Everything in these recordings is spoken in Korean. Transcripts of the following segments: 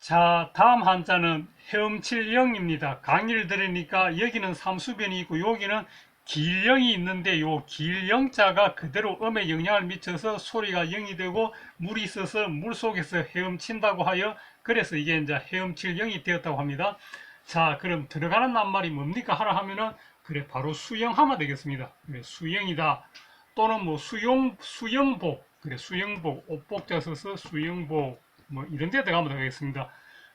자, 다음 한자는 헤엄칠영입니다. 강의를 들으니까 여기는 삼수변이 있고 여기는 길영이 있는데 요 길영자가 그대로 음에 영향을 미쳐서 소리가 영이 되고 물이 있어서 물 속에서 헤엄친다고 하여 그래서 이게 이제 헤엄칠영이 되었다고 합니다. 자, 그럼 들어가는 낱말이 뭡니까 하라 하면은 그래 바로 수영하면 되겠습니다. 그래 수영이다. 또는 뭐 수용 수영복 그래 수영복 옷복자 써서 수영복 뭐 이런 데 들어가면 되겠습니다.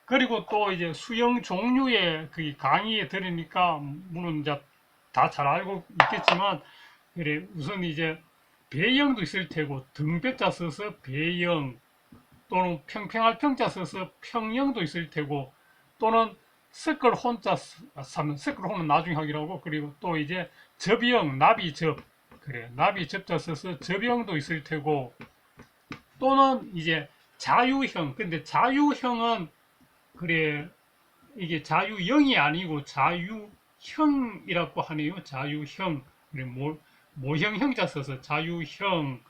그리고 또 이제 수영 종류의 그 강의에 들으니까 물론 이제 다 잘 알고 있겠지만 그래 우선 이제 배영도 있을 테고 등배자 써서 배영 또는 평평할 평자 써서 평영도 있을 테고 또는 스끌 혼자 사면 스끌 혼은 나중에 하기로 하고 그리고 또 이제 접영 나비접 그래 나비 접자 써서 접영도 있을 테고 또는 이제 자유형. 근데 자유형은 그래 이게 자유형이 아니고 자유형이라고 하네요. 자유형. 그래 모, 모형 형자 써서 자유형.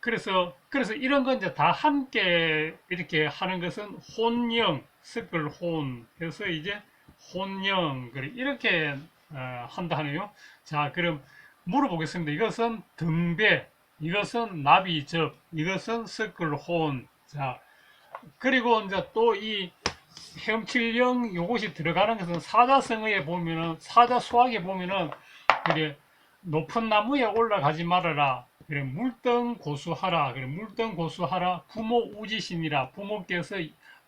그래서 그래서 이런 건 이제 다 함께 이렇게 하는 것은 혼영 스끌 혼. 해서 이제 혼영 그래 이렇게 어, 한다 하네요. 자 그럼 물어보겠습니다. 이것은 등배 이것은 나비접 이것은 스끌 혼자. 그리고 이제 또 이 헤엄칠령 요것이 들어가는 것은 사자성어에 보면은 사자 수학에 보면은 그래 높은 나무에 올라가지 말아라. 그래 물등 고수하라. 그래 물등 고수하라. 부모 우지시니라. 부모께서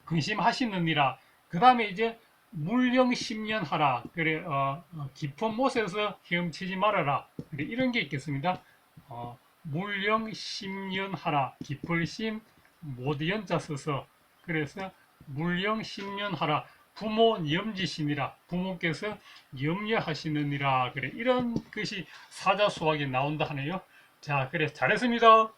근심하시느니라. 그 다음에 이제 물령 십년하라. 그래 어, 어, 깊은 못에서 헤엄치지 말아라. 그래 이런 게 있겠습니다. 어, 물령 십년하라 깊을 심 모드연자 써서. 그래서 물령 십년하라 부모 염지시니라 부모께서 염려하시느니라. 그래 이런 것이 사자 수학에 나온다 하네요. 자 그래 잘했습니다